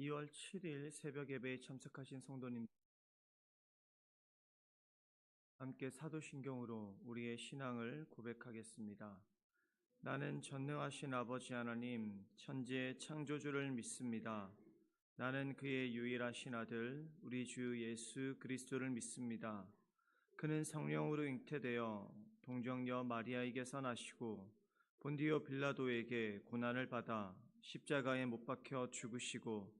2월 7일 새벽 예배에 참석하신 성도님 함께 사도신경으로 우리의 신앙을 고백하겠습니다. 나는 전능하신 아버지 하나님 천지의 창조주를 믿습니다. 나는 그의 유일하신 아들 우리 주 예수 그리스도를 믿습니다. 그는 성령으로 잉태되어 동정녀 마리아에게서 나시고 본디오 빌라도에게 고난을 받아 십자가에 못 박혀 죽으시고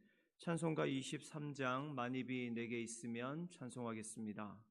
찬송가 23장 만입이 내게 있으면 찬송하겠습니다.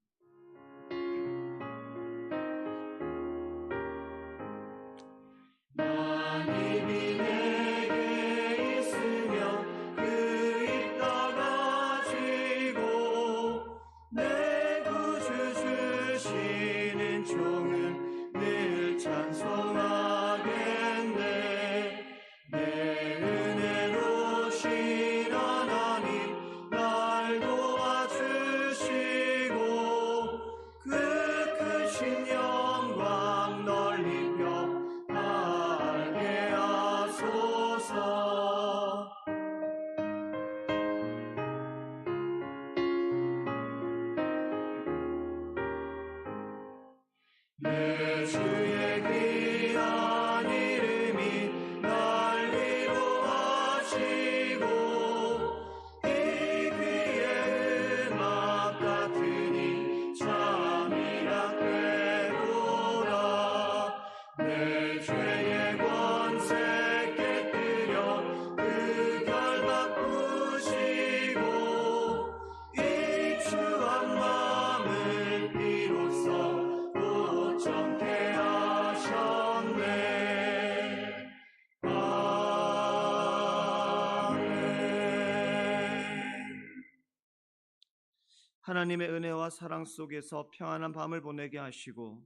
하나님의 은혜와 사랑 속에서 평안한 밤을 보내게 하시고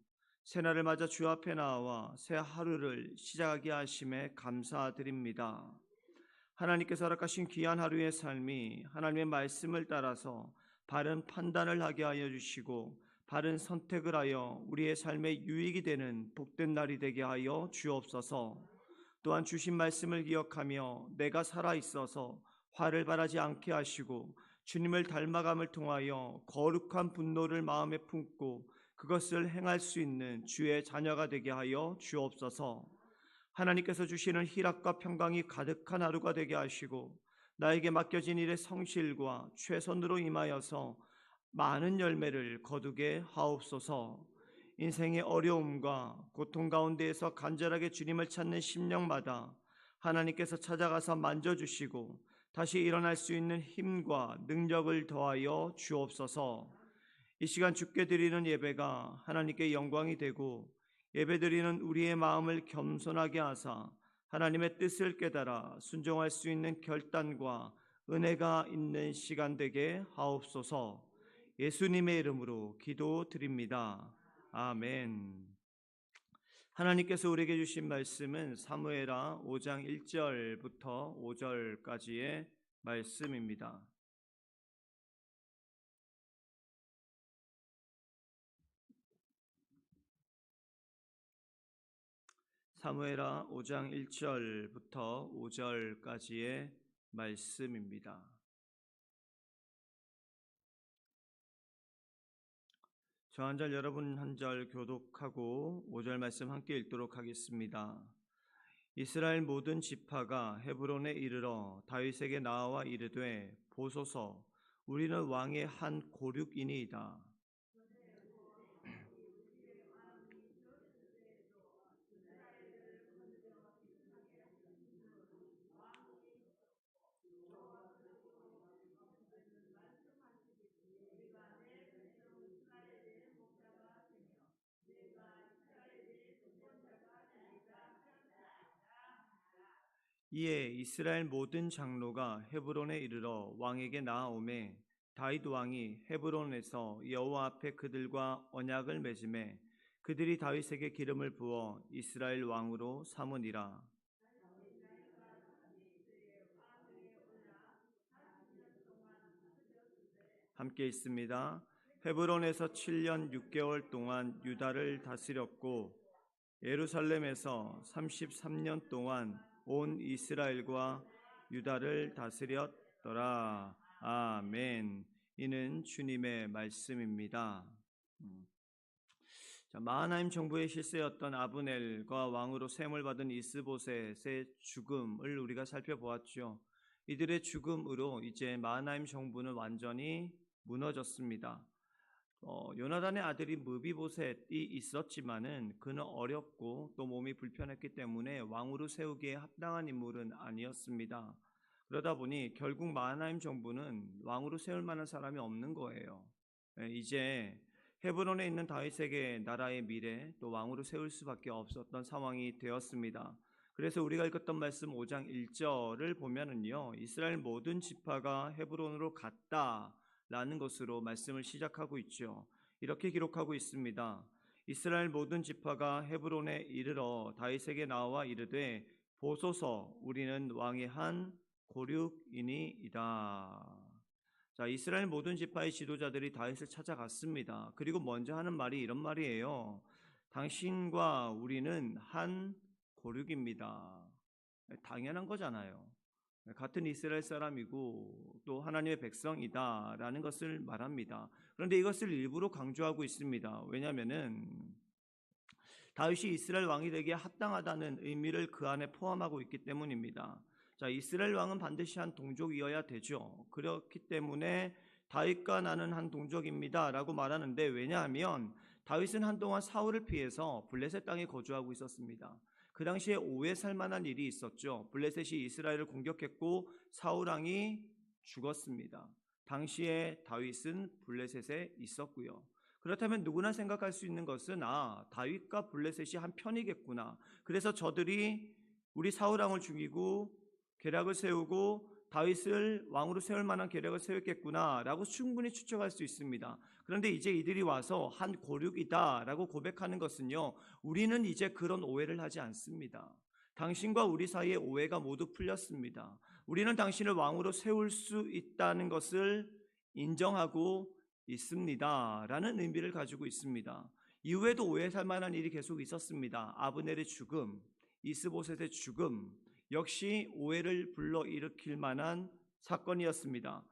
새날을 맞아 주 앞에 나와 새 하루를 시작하게 하심에 감사드립니다. 하나님께서 허락하신 귀한 하루의 삶이 하나님의 말씀을 따라서 바른 판단을 하게 하여 주시고 바른 선택을 하여 우리의 삶에 유익이 되는 복된 날이 되게 하여 주옵소서. 또한 주신 말씀을 기억하며 내가 살아 있어서 화를 바라지 않게 하시고 주님을 닮아감을 통하여 거룩한 분노를 마음에 품고 그것을 행할 수 있는 주의 자녀가 되게 하여 주옵소서. 하나님께서 주시는 희락과 평강이 가득한 하루가 되게 하시고 나에게 맡겨진 일의 성실과 최선으로 임하여서 많은 열매를 거두게 하옵소서. 인생의 어려움과 고통 가운데에서 간절하게 주님을 찾는 심령마다 하나님께서 찾아가서 만져주시고 다시 일어날 수 있는 힘과 능력을 더하여 주옵소서. 이 시간 주께 드리는 예배가 하나님께 영광이 되고 예배드리는 우리의 마음을 겸손하게 하사 하나님의 뜻을 깨달아 순종할 수 있는 결단과 은혜가 있는 시간 되게 하옵소서. 예수님의 이름으로 기도드립니다. 아멘. 하나님께서 우리에게 주신 말씀은 사무엘하 5장 1절부터 5절까지의 말씀입니다. 사무엘하 5장 1절부터 5절까지의 말씀입니다. 저 한 절 여러분 한 절 교독하고 5절 말씀 함께 읽도록 하겠습니다. 이스라엘 모든 지파가 헤브론에 이르러 다윗에게 나와 이르되 보소서 우리는 왕의 한 고륙이니이다. 이에 이스라엘 모든 장로가 헤브론에 이르러 왕에게 나아오매 다윗 왕이 헤브론에서 여호와 앞에 그들과 언약을 맺음에 그들이 다윗에게 기름을 부어 이스라엘 왕으로 삼으니라. 함께 있습니다. 헤브론에서 7년 6개월 동안 유다를 다스렸고 예루살렘에서 33년 동안 온 이스라엘과 유다를 다스렸더라. 아멘. 이는 주님의 말씀입니다. 음. 자, 마하나임 정부의 실세였던 아브넬과 왕으로 셈을 받은 이스보셋의 죽음을 우리가 살펴보았죠. 이들의 죽음으로 이제 마하나임 정부는 완전히 무너졌습니다. 어, 요나단의 아들이 무비보셋이 있었지만은 그는 어렵고 또 몸이 불편했기 때문에 왕으로 세우기에 합당한 인물은 아니었습니다. 그러다 보니 결국 마하나임 정부는 왕으로 세울 만한 사람이 없는 거예요. 예, 이제 헤브론에 있는 다윗에게 나라의 미래 또 왕으로 세울 수밖에 없었던 상황이 되었습니다. 그래서 우리가 읽었던 말씀 5장 1절을 보면은요. 이스라엘 모든 지파가 헤브론으로 갔다. 라는 것으로 말씀을 시작하고 있죠. 이렇게 기록하고 있습니다. 이스라엘 모든 지파가 헤브론에 이르러 다윗에게 나와 이르되 보소서 우리는 왕의 한 고륙이니이다. 자, 이스라엘 모든 지파의 지도자들이 다윗을 찾아갔습니다. 그리고 먼저 하는 말이 이런 말이에요. 당신과 우리는 한 고륙입니다. 당연한 거잖아요. 같은 이스라엘 사람이고 또 하나님의 백성이다라는 것을 말합니다. 그런데 이것을 일부러 강조하고 있습니다. 왜냐하면은 다윗이 이스라엘 왕이 되기에 합당하다는 의미를 그 안에 포함하고 있기 때문입니다. 자, 이스라엘 왕은 반드시 한 동족이어야 되죠. 그렇기 때문에 다윗과 나는 한 동족입니다라고 말하는데 왜냐하면 다윗은 한동안 사울을 피해서 블레셋 땅에 거주하고 있었습니다. 그 당시에 오해 살 만한 일이 있었죠. 블레셋이 이스라엘을 공격했고 사울 왕이 죽었습니다. 당시에 다윗은 블레셋에 있었고요. 그렇다면 누구나 생각할 수 있는 것은 아 다윗과 블레셋이 한 편이겠구나. 그래서 저들이 우리 사울 왕을 죽이고 계략을 세우고 다윗을 왕으로 세울 만한 계략을 세웠겠구나라고 충분히 추측할 수 있습니다. 그런데 이제 이들이 와서 한 고륙이다라고 고백하는 것은요, 우리는 이제 그런 오해를 하지 않습니다. 당신과 우리 사이의 오해가 모두 풀렸습니다. 우리는 당신을 왕으로 세울 수 있다는 것을 인정하고 있습니다. 라는 의미를 가지고 있습니다. 이후에도 오해 살 만한 일이 계속 있었습니다. 아브넬의 죽음, 이스보셋의 죽음, 역시 오해를 불러일으킬 만한 사건이었습니다.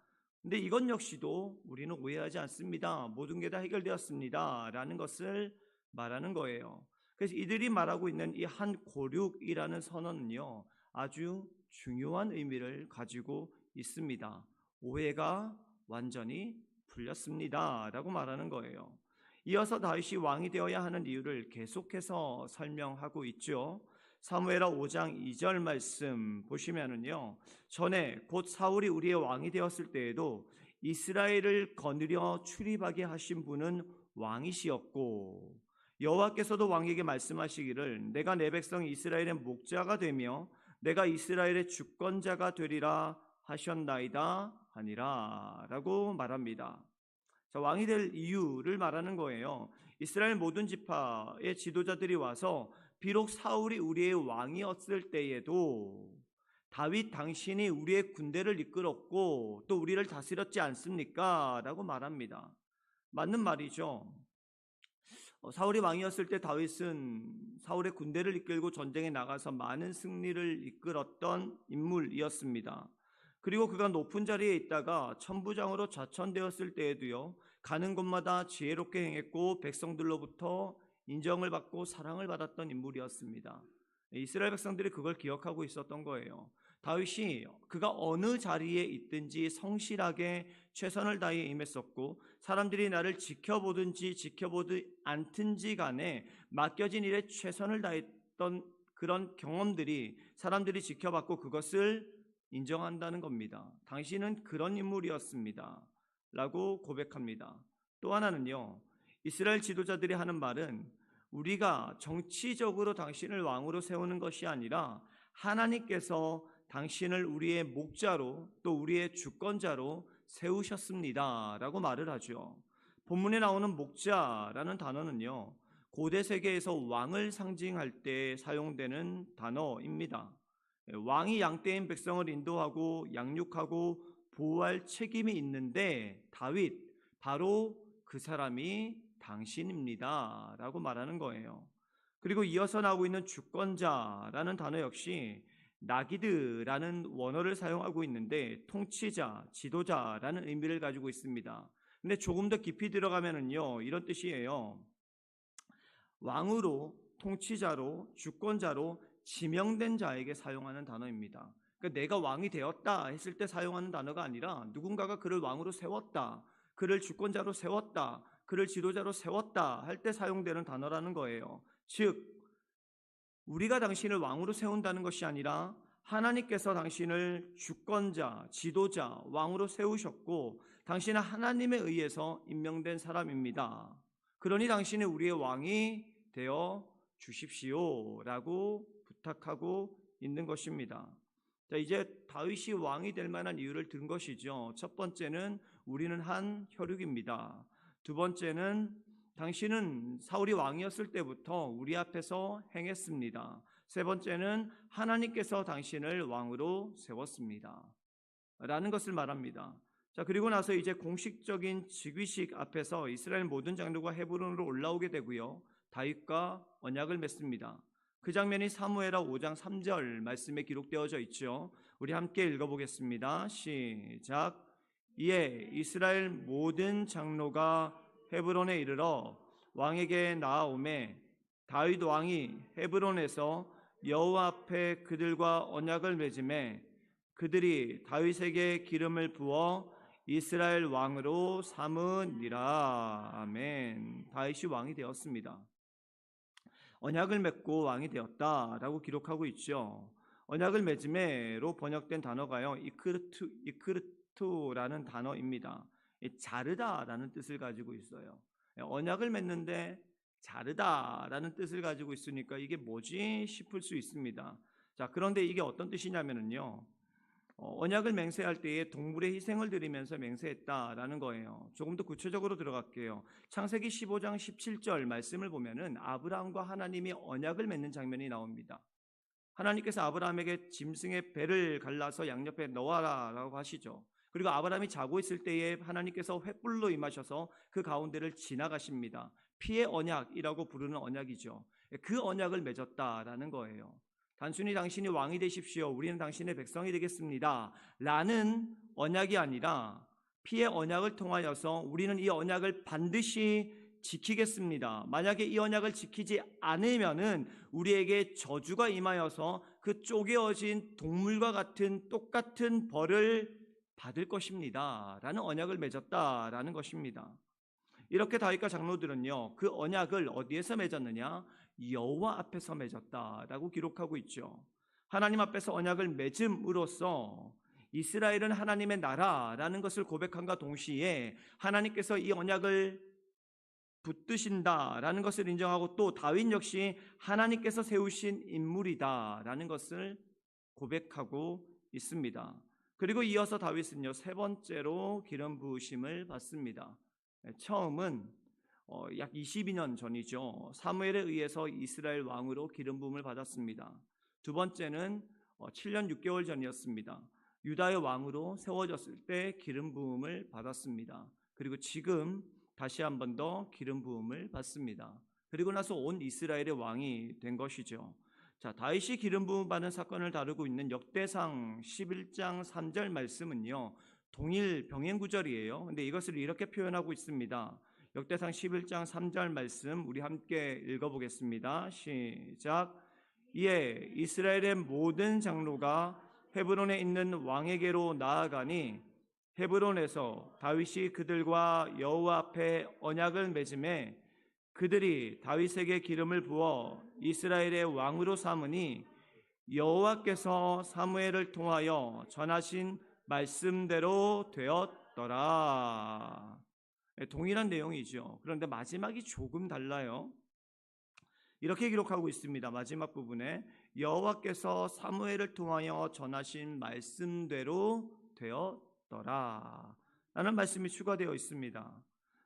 근데 이것 역시도 우리는 오해하지 않습니다. 모든 게 다 해결되었습니다. 라는 것을 말하는 거예요. 그래서 이들이 말하고 있는 이 한 고륙이라는 선언은요, 아주 중요한 의미를 가지고 있습니다. 오해가 완전히 풀렸습니다. 라고 말하는 거예요. 이어서 다윗이 왕이 되어야 하는 이유를 계속해서 설명하고 있죠. 사무엘하 5장 2절 말씀 보시면은요. 전에 곧 사울이 우리의 왕이 되었을 때에도 이스라엘을 거느려 출입하게 하신 분은 왕이시었고 여호와께서도 왕에게 말씀하시기를 내가 내 백성 이스라엘의 목자가 되며 내가 이스라엘의 주권자가 되리라 하셨나이다 하니라라고 말합니다. 자, 왕이 될 이유를 말하는 거예요. 이스라엘 모든 지파의 지도자들이 와서 비록 사울이 우리의 왕이었을 때에도 다윗 당신이 우리의 군대를 이끌었고 또 우리를 다스렸지 않습니까? 라고 말합니다. 맞는 말이죠. 어, 사울이 왕이었을 때 다윗은 사울의 군대를 이끌고 전쟁에 나가서 많은 승리를 이끌었던 인물이었습니다. 그리고 그가 높은 자리에 있다가 천부장으로 좌천되었을 때에도요, 가는 곳마다 지혜롭게 행했고 백성들로부터 인정을 받고 사랑을 받았던 인물이었습니다. 이스라엘 백성들이 그걸 기억하고 있었던 거예요. 다윗이 그가 어느 자리에 있든지 성실하게 최선을 다해 임했었고 사람들이 나를 지켜보든지 지켜보지 않든지 간에 맡겨진 일에 최선을 다했던 그런 경험들이 사람들이 지켜봤고 그것을 인정한다는 겁니다. 당신은 그런 인물이었습니다. 라고 고백합니다. 또 하나는요. 이스라엘 지도자들이 하는 말은 우리가 정치적으로 당신을 왕으로 세우는 것이 아니라 하나님께서 당신을 우리의 목자로 또 우리의 주권자로 세우셨습니다 라고 말을 하죠. 본문에 나오는 목자라는 단어는요. 고대 세계에서 왕을 상징할 때 사용되는 단어입니다. 왕이 양떼인 백성을 인도하고 양육하고 보호할 책임이 있는데 다윗 바로 그 사람이 당신입니다 라고 말하는 거예요. 그리고 이어서 나오고 있는 주권자라는 단어 역시 나기드라는 원어를 사용하고 있는데 통치자, 지도자라는 의미를 가지고 있습니다. 근데 조금 더 깊이 들어가면은요, 이런 뜻이에요. 왕으로, 통치자로, 주권자로 지명된 자에게 사용하는 단어입니다. 그러니까 내가 왕이 되었다 했을 때 사용하는 단어가 아니라 누군가가 그를 왕으로 세웠다, 그를 주권자로 세웠다, 그를 지도자로 세웠다 할 때 사용되는 단어라는 거예요. 즉, 우리가 당신을 왕으로 세운다는 것이 아니라 하나님께서 당신을 주권자, 지도자, 왕으로 세우셨고 당신은 하나님에 의해서 임명된 사람입니다. 그러니 당신이 우리의 왕이 되어 주십시오 라고 부탁하고 있는 것입니다. 자, 이제 다윗이 왕이 될 만한 이유를 든 것이죠. 첫 번째는 우리는 한 혈육입니다. 두 번째는 당신은 사울이 왕이었을 때부터 우리 앞에서 행했습니다. 세 번째는 하나님께서 당신을 왕으로 세웠습니다. 라는 것을 말합니다. 자, 그리고 나서 이제 공식적인 즉위식 앞에서 이스라엘 모든 장로가 헤브론으로 올라오게 되고요. 다윗과 언약을 맺습니다. 그 장면이 사무엘하 5장 3절 말씀에 기록되어져 있죠. 우리 함께 읽어보겠습니다. 시작. 이에 이스라엘 모든 장로가 헤브론에 이르러 왕에게 나아오매 다윗 왕이 헤브론에서 여호와 앞에 그들과 언약을 맺음에 그들이 다윗에게 기름을 부어 이스라엘 왕으로 삼으니라 아멘. 다윗이 왕이 되었습니다. 언약을 맺고 왕이 되었다라고 기록하고 있죠. 언약을 맺음에로 번역된 단어가요. 이크르투 이크르 투라는 단어입니다. 자르다라는 뜻을 가지고 있어요. 언약을 맺는데 자르다라는 뜻을 가지고 있으니까 이게 뭐지 싶을 수 있습니다. 자, 그런데 이게 어떤 뜻이냐면은요. 어, 언약을 맹세할 때에 동물의 희생을 드리면서 맹세했다라는 거예요. 조금 더 구체적으로 들어갈게요. 창세기 15장 17절 말씀을 보면은 아브라함과 하나님이 언약을 맺는 장면이 나옵니다. 하나님께서 아브라함에게 짐승의 배를 갈라서 양옆에 넣어라라고 하시죠. 그리고 아브라함이 자고 있을 때에 하나님께서 횃불로 임하셔서 그 가운데를 지나가십니다. 피의 언약이라고 부르는 언약이죠. 그 언약을 맺었다라는 거예요. 단순히 당신이 왕이 되십시오. 우리는 당신의 백성이 되겠습니다. 라는 언약이 아니라 피의 언약을 통하여서 우리는 이 언약을 반드시 지키겠습니다. 만약에 이 언약을 지키지 않으면은 우리에게 저주가 임하여서 그 쪼개어진 동물과 같은 똑같은 벌을 받을 것입니다. 라는 언약을 맺었다라는 것입니다. 이렇게 다윗과 장로들은요, 그 언약을 어디에서 맺었느냐? 여호와 앞에서 맺었다라고 기록하고 있죠. 하나님 앞에서 언약을 맺음으로써 이스라엘은 하나님의 나라라는 것을 고백함과 동시에 하나님께서 이 언약을 붙드신다라는 것을 인정하고 또 다윗 역시 하나님께서 세우신 인물이다라는 것을 고백하고 있습니다. 그리고 이어서 다윗은요 세 번째로 기름 부으심을 받습니다. 처음은 어, 약 22년 전이죠. 사무엘에 의해서 이스라엘 왕으로 기름 부음을 받았습니다. 두 번째는 어, 7년 6개월 전이었습니다. 유다의 왕으로 세워졌을 때 기름 부음을 받았습니다. 그리고 지금 다시 한 번 더 기름 부음을 받습니다. 그리고 나서 온 이스라엘의 왕이 된 것이죠. 자, 다윗이 기름 부음 받은 사건을 다루고 있는 역대상 11장 3절 말씀은요. 동일 병행 구절이에요. 근데 이것을 이렇게 표현하고 있습니다. 역대상 11장 3절 말씀 우리 함께 읽어 보겠습니다. 시작. 이에 이스라엘의 모든 장로가 헤브론에 있는 왕에게로 나아가니 헤브론에서 다윗이 그들과 여호와 앞에 언약을 맺음에 그들이 다윗에게 기름을 부어 이스라엘의 왕으로 삼으니 여호와께서 사무엘을 통하여 전하신 말씀대로 되었더라. 네, 동일한 내용이죠. 그런데 마지막이 조금 달라요. 이렇게 기록하고 있습니다. 마지막 부분에 여호와께서 사무엘을 통하여 전하신 말씀대로 되었더라. 라는 말씀이 추가되어 있습니다.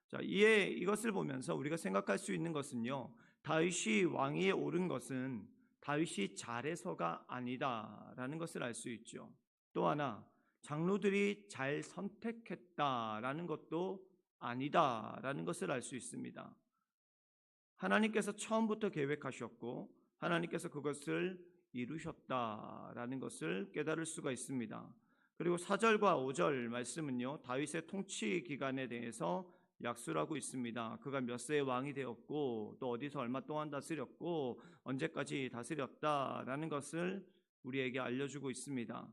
자, 이에 이것을 보면서 우리가 생각할 수 있는 것은요. 다윗이 왕위에 오른 것은 다윗이 잘해서가 아니다라는 것을 알 수 있죠. 또 하나 장로들이 잘 선택했다라는 것도 아니다라는 것을 알 수 있습니다. 하나님께서 처음부터 계획하셨고 하나님께서 그것을 이루셨다라는 것을 깨달을 수가 있습니다. 그리고 4절과 5절 말씀은요. 다윗의 통치 기간에 대해서 약수를 하고 있습니다. 그가 몇 세의 왕이 되었고 또 어디서 얼마 동안 다스렸고 언제까지 다스렸다라는 것을 우리에게 알려주고 있습니다.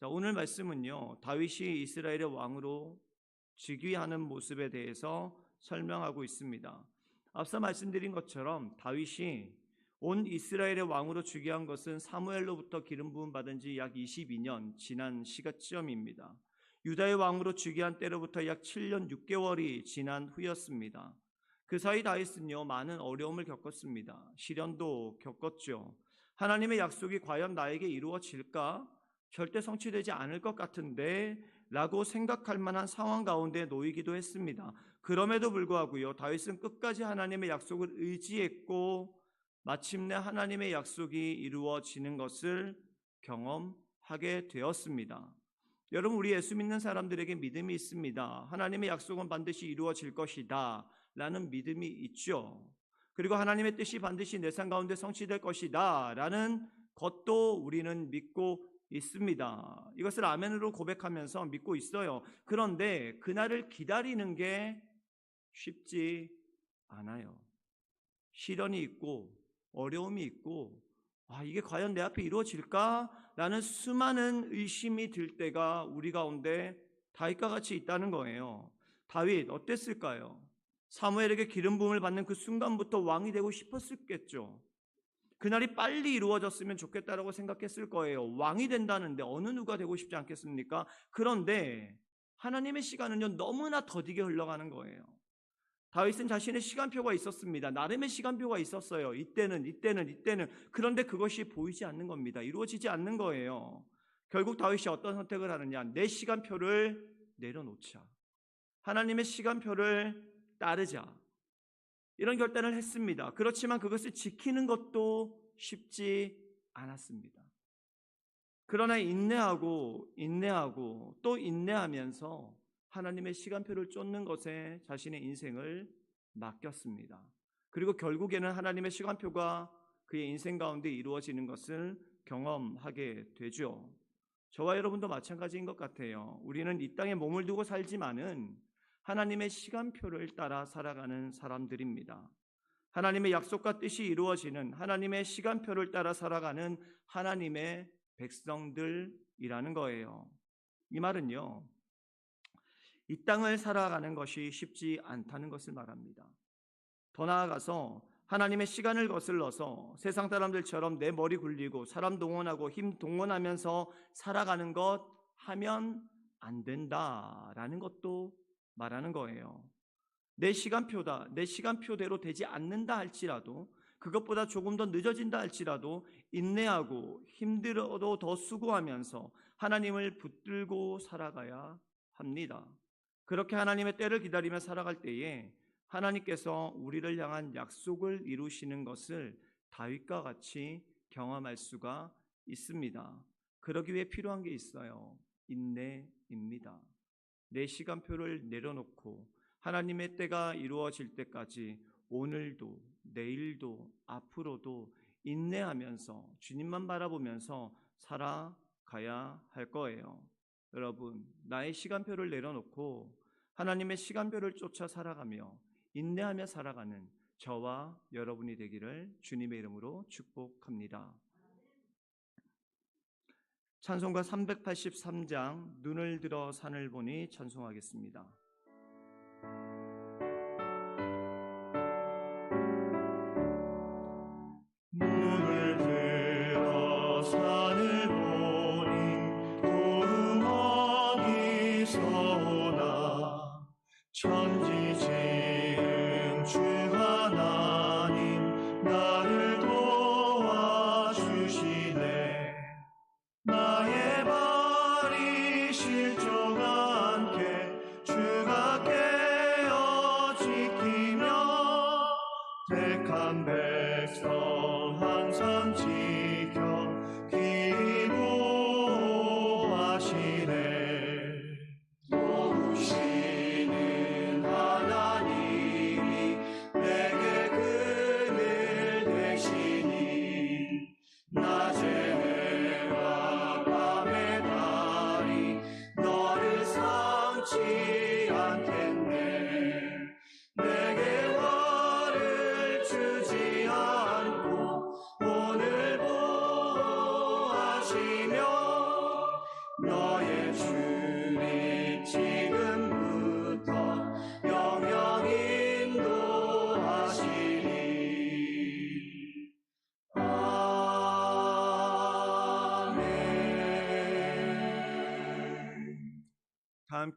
자, 오늘 말씀은요. 다윗이 이스라엘의 왕으로 즉위하는 모습에 대해서 설명하고 있습니다. 앞서 말씀드린 것처럼 다윗이 온 이스라엘의 왕으로 즉위한 것은 사무엘로부터 기름 부음 받은 지 약 22년 지난 시간점입니다. 유다의 왕으로 즉위한 때로부터 약 7년 6개월이 지난 후였습니다. 그 사이 다윗은요 많은 어려움을 겪었습니다. 시련도 겪었죠. 하나님의 약속이 과연 나에게 이루어질까? 절대 성취되지 않을 것 같은데 라고 생각할 만한 상황 가운데 놓이기도 했습니다. 그럼에도 불구하고요 다윗은 끝까지 하나님의 약속을 의지했고 마침내 하나님의 약속이 이루어지는 것을 경험하게 되었습니다. 여러분 우리 예수 믿는 사람들에게 믿음이 있습니다. 하나님의 약속은 반드시 이루어질 것이다. 라는 믿음이 있죠. 그리고 하나님의 뜻이 반드시 내 삶 가운데 성취될 것이다. 라는 것도 우리는 믿고 있습니다. 이것을 아멘으로 고백하면서 믿고 있어요. 그런데 그날을 기다리는 게 쉽지 않아요. 시련이 있고 어려움이 있고 아, 이게 과연 내 앞에 이루어질까? 라는 수많은 의심이 들 때가 우리 가운데 다윗과 같이 있다는 거예요. 다윗 어땠을까요? 사무엘에게 기름 부음을 받는 그 순간부터 왕이 되고 싶었겠죠. 그날이 빨리 이루어졌으면 좋겠다라고 생각했을 거예요. 왕이 된다는데 어느 누가 되고 싶지 않겠습니까? 그런데 하나님의 시간은요 너무나 더디게 흘러가는 거예요. 다윗은 자신의 시간표가 있었습니다. 나름의 시간표가 있었어요. 이때는, 이때는, 이때는. 그런데 그것이 보이지 않는 겁니다. 이루어지지 않는 거예요. 결국 다윗이 어떤 선택을 하느냐? 내 시간표를 내려놓자. 하나님의 시간표를 따르자. 이런 결단을 했습니다. 그렇지만 그것을 지키는 것도 쉽지 않았습니다. 그러나 인내하고, 인내하고, 또 인내하면서 하나님의 시간표를 쫓는 것에 자신의 인생을 맡겼습니다. 그리고 결국에는 하나님의 시간표가 그의 인생 가운데 이루어지는 것을 경험하게 되죠. 저와 여러분도 마찬가지인 것 같아요. 우리는 이 땅에 몸을 두고 살지만은 하나님의 시간표를 따라 살아가는 사람들입니다. 하나님의 약속과 뜻이 이루어지는 하나님의 시간표를 따라 살아가는 하나님의 백성들이라는 거예요. 이 말은요, 이 땅을 살아가는 것이 쉽지 않다는 것을 말합니다. 더 나아가서 하나님의 시간을 거슬러서 세상 사람들처럼 내 머리 굴리고 사람 동원하고 힘 동원하면서 살아가는 것 하면 안 된다라는 것도 말하는 거예요. 내 시간표다, 내 시간표대로 되지 않는다 할지라도 그것보다 조금 더 늦어진다 할지라도 인내하고 힘들어도 더 수고하면서 하나님을 붙들고 살아가야 합니다. 그렇게 하나님의 때를 기다리며 살아갈 때에 하나님께서 우리를 향한 약속을 이루시는 것을 다윗과 같이 경험할 수가 있습니다. 그러기 위해 필요한 게 있어요. 인내입니다. 내 시간표를 내려놓고 하나님의 때가 이루어질 때까지 오늘도 내일도 앞으로도 인내하면서 주님만 바라보면서 살아가야 할 거예요. 여러분, 나의 시간표를 내려놓고 하나님의 시간표를 쫓아 살아가며 인내하며 살아가는 저와 여러분이 되기를 주님의 이름으로 축복합니다. 찬송가 383장 눈을 들어 산을 보니 찬송하겠습니다. 눈을 들어 산을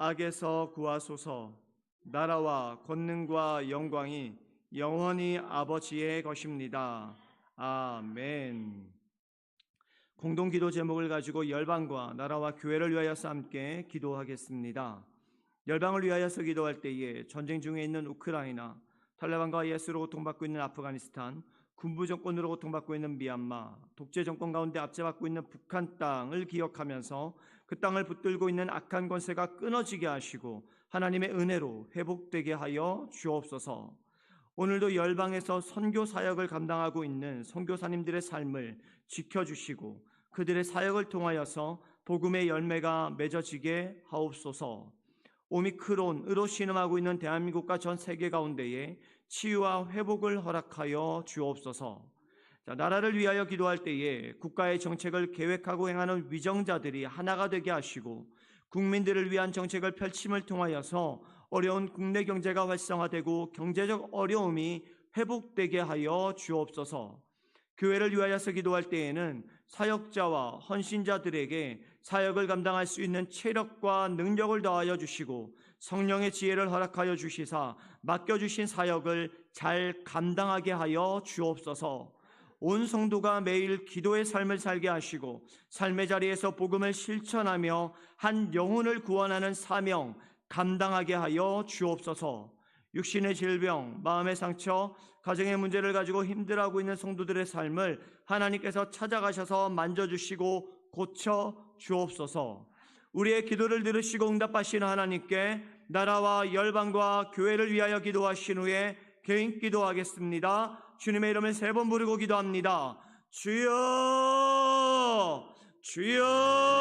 악에서 구하소서. 나라와 권능과 영광이 영원히 아버지의 것입니다. 아멘. 공동 기도 제목을 가지고 열방과 나라와 교회를 위하여서 함께 기도하겠습니다. 열방을 위하여서 기도할 때에 전쟁 중에 있는 우크라이나, 탈레반과 예수로 고통받고 있는 아프가니스탄, 군부 정권으로 고통받고 있는 미얀마, 독재 정권 가운데 압제받고 있는 북한 땅을 기억하면서 그 땅을 붙들고 있는 악한 권세가 끊어지게 하시고 하나님의 은혜로 회복되게 하여 주옵소서. 오늘도 열방에서 선교 사역을 감당하고 있는 선교사님들의 삶을 지켜주시고 그들의 사역을 통하여서 복음의 열매가 맺어지게 하옵소서. 오미크론으로 신음하고 있는 대한민국과 전 세계 가운데에 치유와 회복을 허락하여 주옵소서. 자, 나라를 위하여 기도할 때에 국가의 정책을 계획하고 행하는 위정자들이 하나가 되게 하시고 국민들을 위한 정책을 펼침을 통하여서 어려운 국내 경제가 활성화되고 경제적 어려움이 회복되게 하여 주옵소서. 교회를 위하여서 기도할 때에는 사역자와 헌신자들에게 사역을 감당할 수 있는 체력과 능력을 더하여 주시고 성령의 지혜를 허락하여 주시사 맡겨주신 사역을 잘 감당하게 하여 주옵소서. 온 성도가 매일 기도의 삶을 살게 하시고 삶의 자리에서 복음을 실천하며 한 영혼을 구원하는 사명 감당하게 하여 주옵소서. 육신의 질병, 마음의 상처, 가정의 문제를 가지고 힘들어하고 있는 성도들의 삶을 하나님께서 찾아가셔서 만져주시고 고쳐 주옵소서. 우리의 기도를 들으시고 응답하시는 하나님께 나라와 열방과 교회를 위하여 기도하신 후에 개인 기도하겠습니다. 주님의 이름을 세 번 부르고 기도합니다. 주여! 주여!